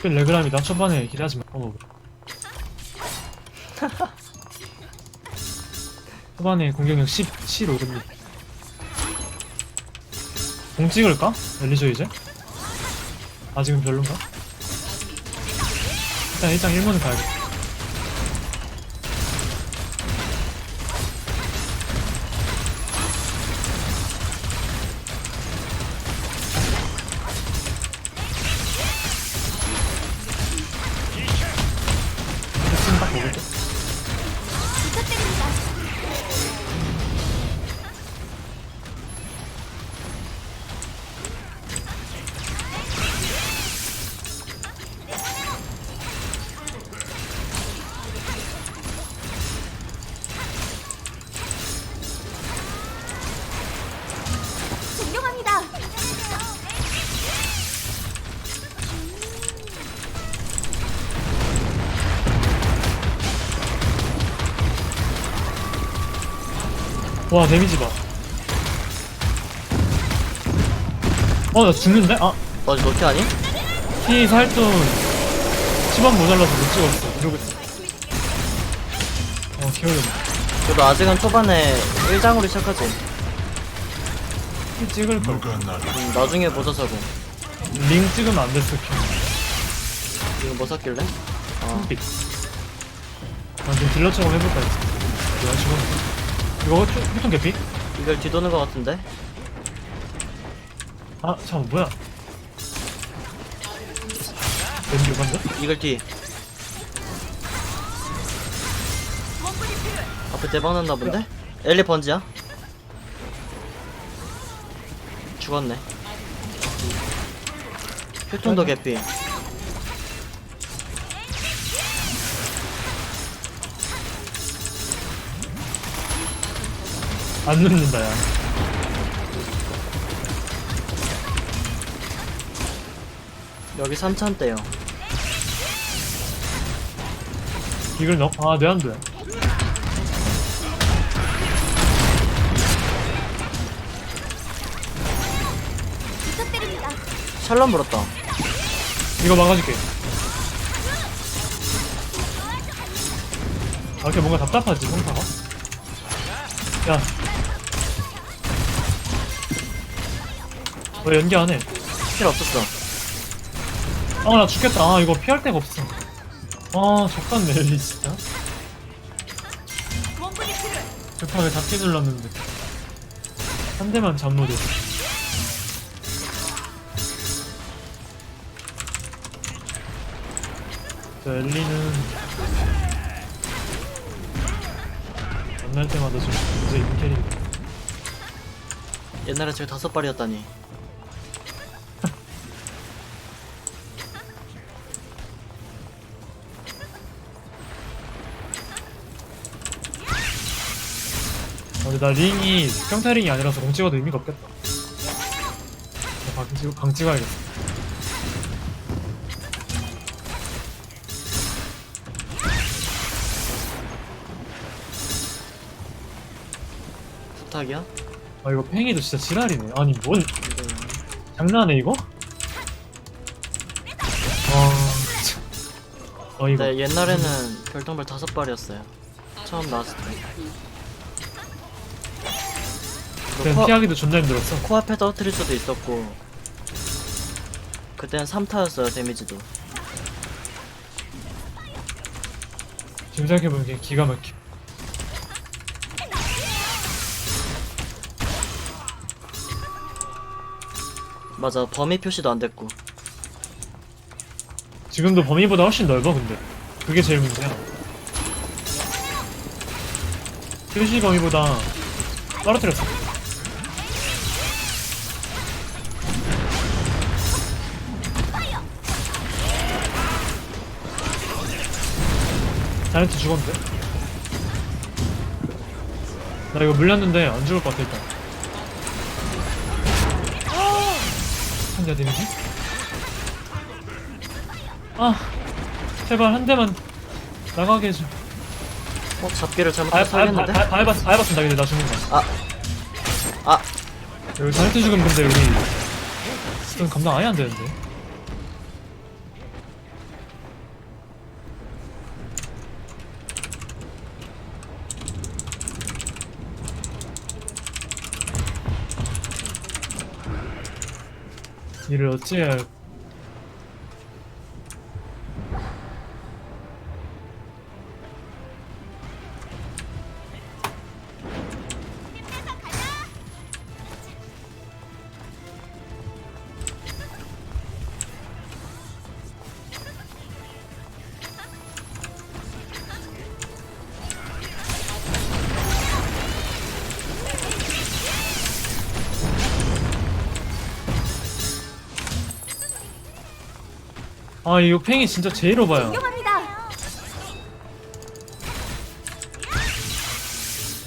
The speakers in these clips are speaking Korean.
그 레그람이다 초반에 기대하지 마 어머 초반에 공격력 10, 10 오릅니다 공 찍을까? 엘리저 이제? 아직은 별론가? 일단 일장 1문은 가야겠다 와 데미지 봐. 어나 죽는데? 아 어, 너 어떻게 하니? 피 살돈 10원 모자라서 못 찍었어. 이러고 있어. 어 기어렸네. 그래도 아직은 초반에 1장으로 시작하지. 피 찍을 걸. 음, 나중에 보자, 저거. 링 찍으면 안 됐어. 이거 뭐 샀길래? 어, 핑빛. 나좀 딜러 처럼 해볼까 했어. 이런 식으로. 이거 휴- 휴통 개피? 이걸 뒤도는 것 같은데? 아 잠깐 뭐야? 왠지 요반데? 이걸 뒤. 앞에 대박 났나 본데? 엘리 번지야? 죽었네. 휴톤도 개피. 안 눕는다 야. 여기 3차대요. 이걸 넣어? 아, 내 안 돼. 부탁드립니다. 샬롬 불었다. 이거 막아줄게. 아, 이렇게 뭔가 답답하지, 성타가? 야. 왜 연기 안 해? 필 없었어. 아, 나 죽겠다. 아, 이거 피할 데가 없어. 아, 엘리, 진짜. 급하게 잡기 눌렀는데. 한 대만 잡노려. 저 엘리는 만날 때마다 좀 문제 있는 캐릭. 옛날에 제가 다섯 발이었다니. 근데 나 링이 평타 링이 아니라서 공 찍어도 의미가 없겠다. 나 방, 찍, 방 찍어야겠어. 부탁이야? 아, 이거 팽이도 진짜 지랄이네. 아니, 뭔, 장난해, 이거? 아, 참. 어, 이거. 네, 옛날에는 별똥별 다섯 발이었어요. 처음 나왔을 때. 그냥 코, 피하기도 존나 힘들었어. 코앞에 떨어뜨릴 수도 있었고. 그때는 3타였어요, 데미지도. 지금 생각해보면 그냥 기가 막혀. 맞아, 범위 표시도 안 됐고. 지금도 범위보다 훨씬 넓어, 근데. 그게 제일 문제야. 표시 범위보다 떨어뜨렸어. 자이언트 죽었는데? 나 이거 물렸는데 안 죽을 것 같아, 일단. 한대 데미지? 아, 제발 한 대만 나가게 해줘. 어, 잡기를 바, 잘못해서 바, 바, 하겠는데? 바, 바이바스, 바이바스 나게 나 죽는 거야. 아! 아! 여기 자이언트 죽으면 근데 우리 그건 감당 아예 안 되는데. 이를 어찌해야 할- 아, 이 팽이 진짜 제일. 존경합니다.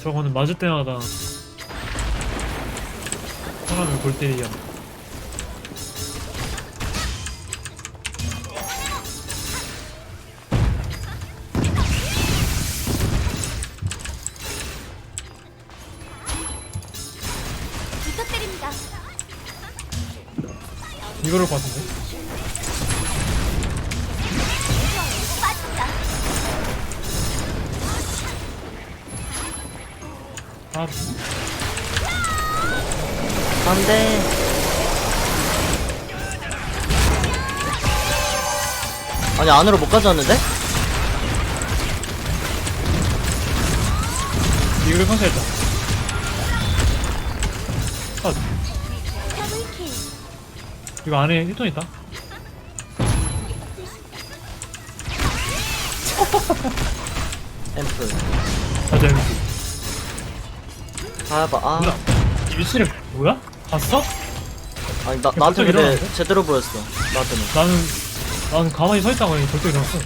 저거는 맞을 때마다 사람을 골 때리게 한다. 부탁드립니다. 이거를 것 같은데? 아, 안돼 아니 안으로 못 가져왔는데? 이거를 컨셉했다. 아. 이거 안에 1톤 있다. 앰플 맞아, 봐봐 아 뭐야? 이 위치를 뭐야? 봤어? 아니 나, 갑자기 나한테 근데 일어나는데? 제대로 보였어 나한테는 나는 나는 가만히 서 있다가 벌떡 일어났어.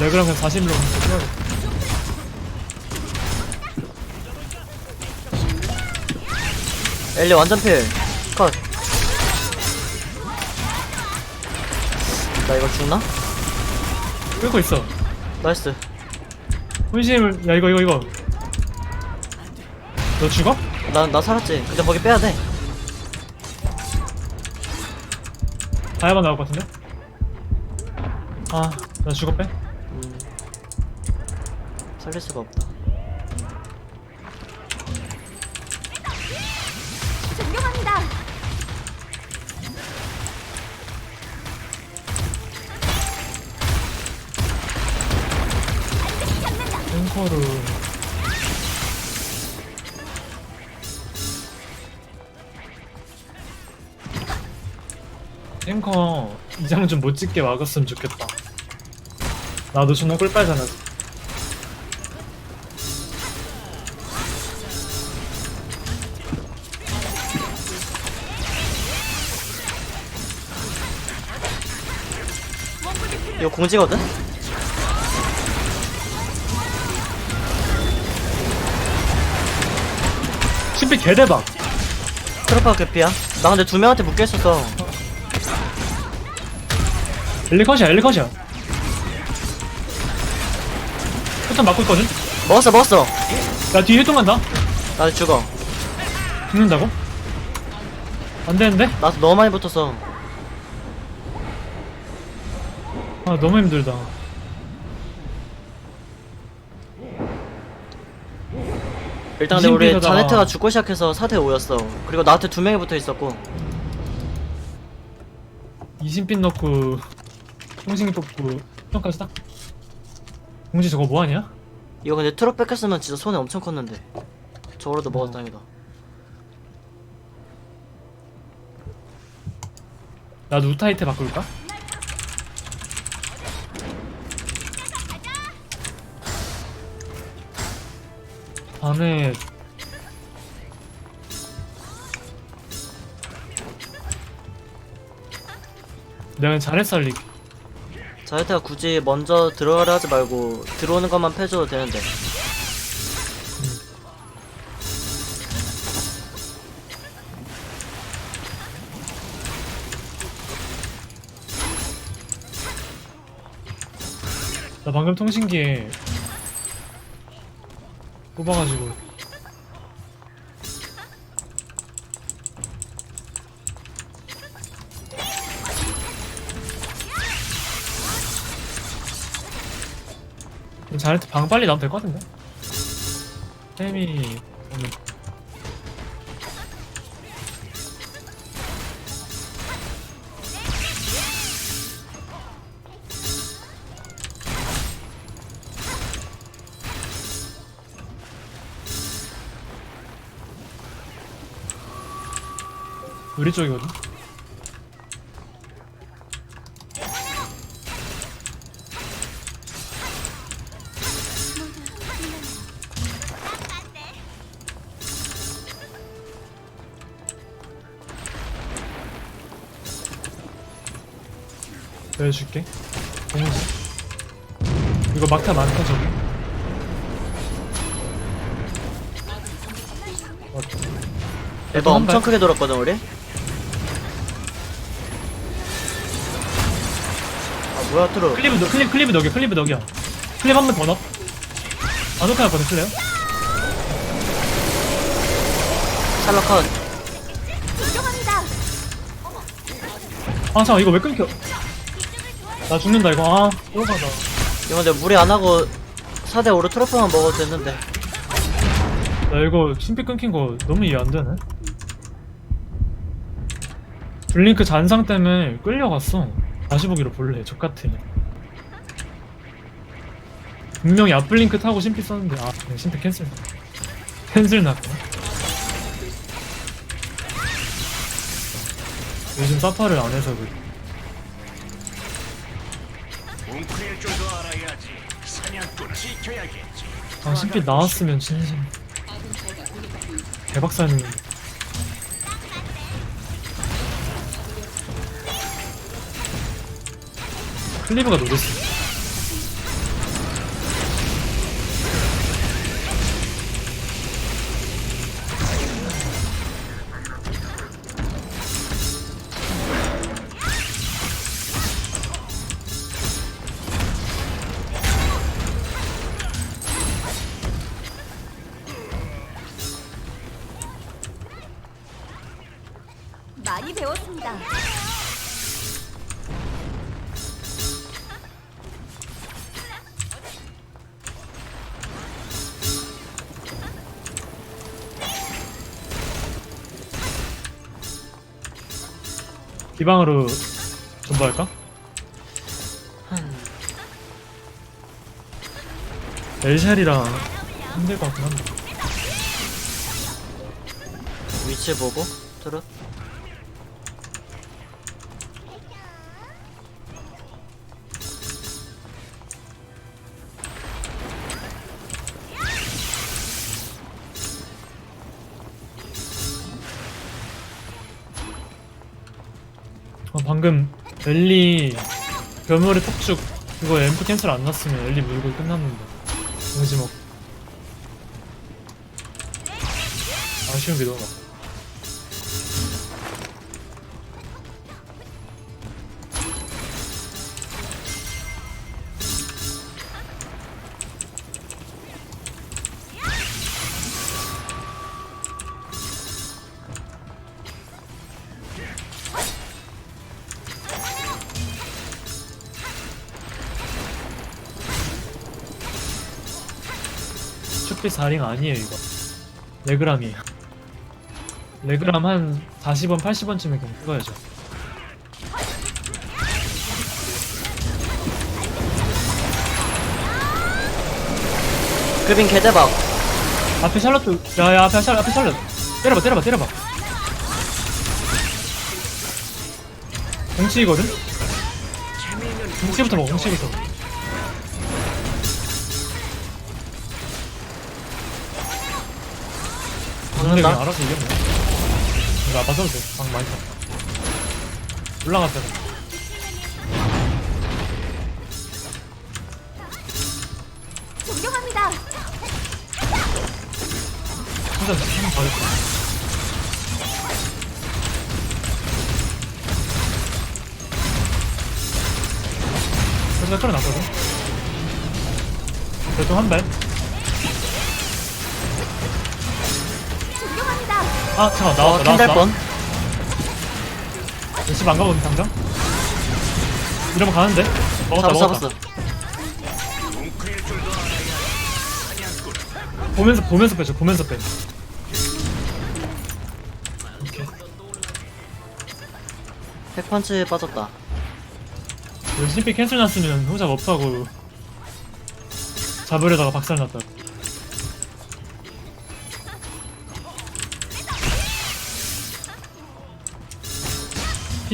레그랑 그냥 40일로 해야겠다. 엘리 완전 필컷나 이거 죽나? 끌고 있어. 나이스 혼심을 야 이거 이거 이거. 너 죽어? 나, 나 살았지 근데 거기 빼야 돼 다이아만 나올 것 같은데? 아, 나 죽어 빼. 음, 살릴 수가 없다. 앵커를 앵커 이장 좀 못 찍게 막았으면 좋겠다. 나도 존나 꿀빨잖아. 이거 공지거든? 신비 개대박. 트로파 개피야 나 근데 두 명한테 묶여있었어 엘리컷이야 엘리컷이야. 포탄 맞고 있거든. 먹었어 먹었어 나 뒤에 해동 간다. 나 죽어 죽는다고? 안 되는데? 나도 너무 많이 붙었어 아 너무 힘들다. 일단 근데 우리. 자네트가 죽고 시작해서 4대 5였어 그리고 나한테 두 명이 붙어 있었고 이신핀 넣고 통신기 뽑고 평까지 딱. 공지 저거 뭐 하냐? 이거 근데 트롯 뺏겼으면 진짜 손해 엄청 컸는데 저거라도 먹었 다행이다 나도 우타이트 바꿀까? 안에 내가 잘해 살리기. 자네트가 굳이 먼저 들어가려 하지 말고 들어오는 것만 패줘도 되는데. 나 방금 통신기에 뽑아가지고. 잘했 방 빨리 나오면 될 것 같은데? 템이 오늘 우리 쪽이거든. 내줄게. 이거 막타 많다 저기. 한 엄청 발. 크게 돌았거든 우리 뭐야 트루? 클리브 너, 클리브 클리브 너기야 클리브 너기야 클리브 한 번 더 넣어 아노카 할거든 클레어. 샬럿 컷. 아 잠깐 이거 왜 끊겨? 나 죽는다 이거. 아 오버다. 이거 근데 무리 안 하고 4대 5로 트로프만 먹어도 됐는데. 나 이거 심피 끊긴 거 너무 이해 안 되네. 블링크 잔상 때문에 끌려갔어 다시 보기로 볼래 족같아 분명히 앞블링크 타고 심피 썼는데 아 그냥 심피 캔슬. 캔슬 났구나. 요즘 사파를 안 해서 그래. 웅크릴 줄도 알아야지. 사냥꾼 지켜야겠지. 아 심피 나왔으면 진심. 대박 사는 클리브가 노렸어 기방으로 존버할까? 엘샬이랑 힘들 것 같긴 한데 위치 보고 트루 방금 엘리 괴물의 폭죽 그거 앰프 캔슬 안 났으면 엘리 물고 끝났는데. 공지 먹. 아쉬운 게 너무 많아 축비 4링 아니에요 이거. 레그람이에요. 레그람 한 40원 80원쯤에 그냥 찍어야죠. 그빈 개대박. 앞에 샬럿도 야야 앞에 샬럿 앞에 샬럿. 때려봐 때려봐 때려봐. 공치이거든? 공치부터 먹어 공치부터 근데 그냥 박는다 알아서 이겼네. 이거 아빠 써도 돼 방 많이 탔다. 올라갔다 존경합니다. 혼자 한번 잘했어 그래서 끌어놨거든 그래도 한발 아 잠깐 어 나왔다 캔될 나왔다 뻔. 열심히 안 가거든 당장? 이러면 가는데? 먹었다 잡았어 먹었다. 잡았어 보면서 보면서 빼줘 보면서 빼 오케이. 핵펀치 빠졌다. 열심히 캔슬 났으면 호작 없다고 잡으려다가 박살 났다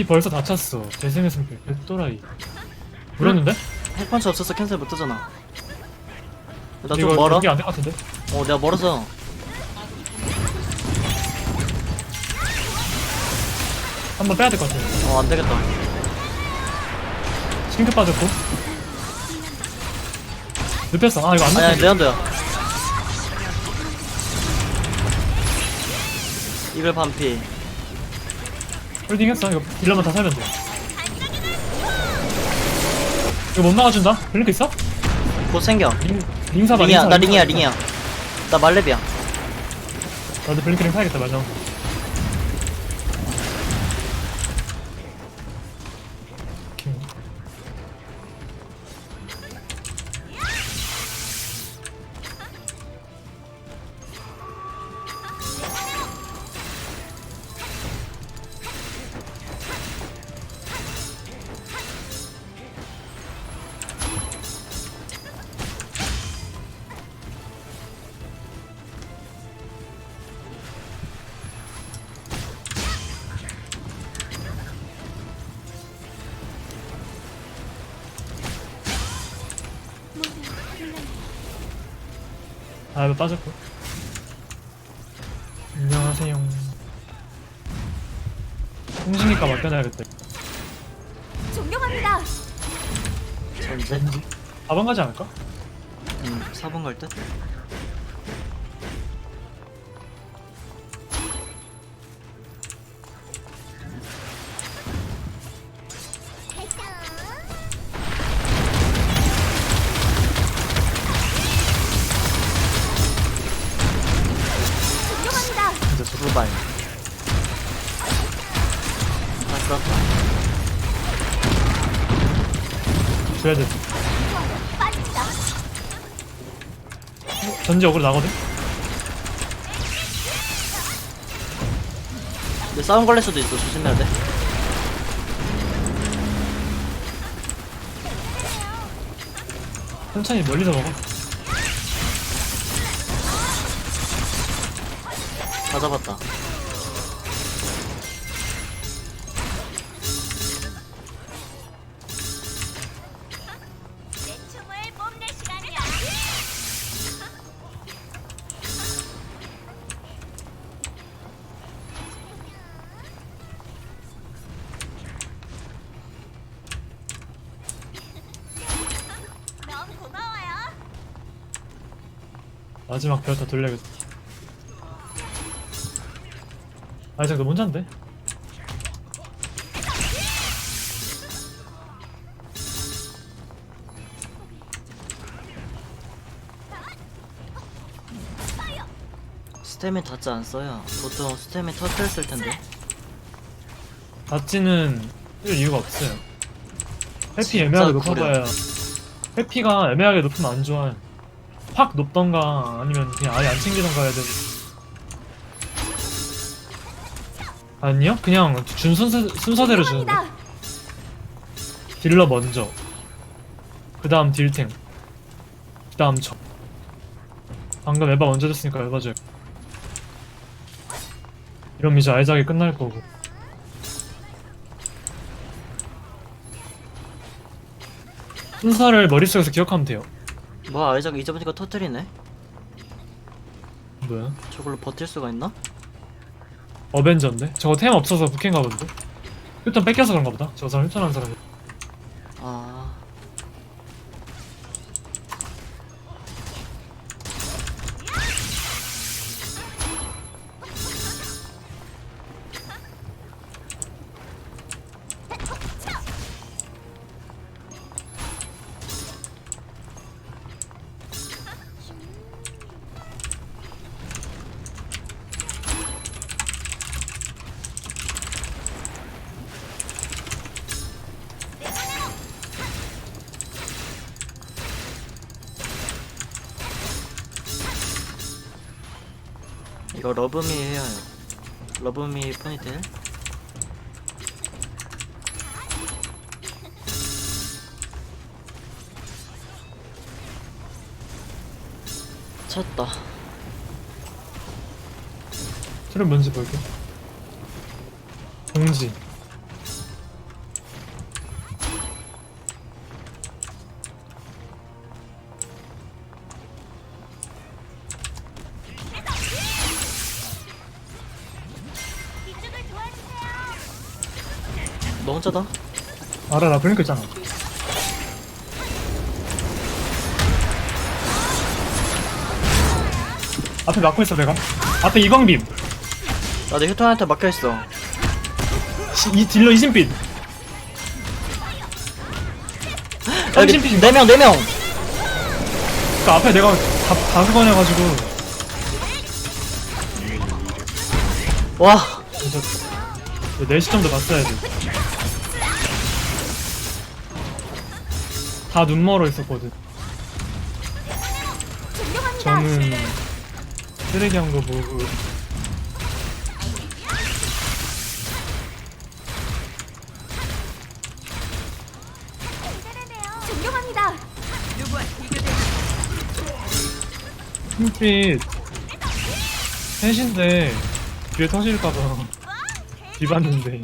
피 벌써 다 찼어. 재생했으면 개또라이. 물었는데? 핵펀치 없어서 캔슬 못하잖아 나 좀 멀어? 안될 것 같은데? 어 내가 멀어서 한 번 빼야 될 것 같아. 어 안 되겠다 싱크 빠졌고. 눕혔어. 아 이거 안 아니 아니 눕혔어. 레안도야 이글 반피 홀딩했어. 이거 딜러만 다 살면 돼. 이거 못 나가준다? 블링크 있어? 곧 생겨 링, 링사 봐 링이야 링사, 나 링사. 링이야 링이야 나 말렙이야 나도 블링크링 사야겠다 맞아 아 이거 빠졌고 안녕하세요 홍시니까 맡겨놔야겠다 존경합니다. 전제 왠지 4번 가지 않을까? 음 4번 갈 듯 전지 어그로 나거든? 근데 싸움 걸릴 수도 있어 조심해야 돼. 천천히 멀리서 먹어. 다 잡았다 마지막 별다 돌려야겠다. 아이작 너 혼잔데? 스태민 닿지 않았어요. 보통 스태민 터트렸을 텐데. 닷지는 쓸 이유가 없어요. 진짜 애매하게 구려. 높아봐야 회피가 애매하게 높으면 안 좋아 확 높던가 아니면 그냥 아예 안 챙기던가 해야 되고. 아니요? 그냥 준 순서, 순서대로 주는데 존경합니다. 딜러 먼저. 그 다음 딜탱. 그 다음 저. 방금 에바 먼저 줬으니까 에바 줘요. 이러면 이제 아이작이 끝날 거고. 순서를 머릿속에서 기억하면 돼요 뭐야 아이작 잊어보니까 터트리네 뭐야? 저걸로 버틸 수가 있나? 어벤져인데? 저거 템 없어서 북캔가 본데? 휴턴 뺏겨서 그런가 보다 저 사람 휴턴하는 사람 이거 러브미 해야 해요 러브미 포니테일 쳤다. 트름 뭔지 볼게. 공지 너 혼자다? 알아 나 블링크 있잖아. 앞에 막고 있어 내가. 앞에 이광빔. 나도 휴톤한테 막혀있어. 시- 이 딜러 이신빛. 여기 삼신빛 4명 4명. 그 앞에 내가 다, 다수 건해가지고. 와. 진짜 4시 정도 봤어야 돼. 다 눈멀어 있었거든. 저는 쓰레기 한 거 보고. 존경합니다. 흰빛. 셋인데 뒤에 터질까봐 뒤봤는데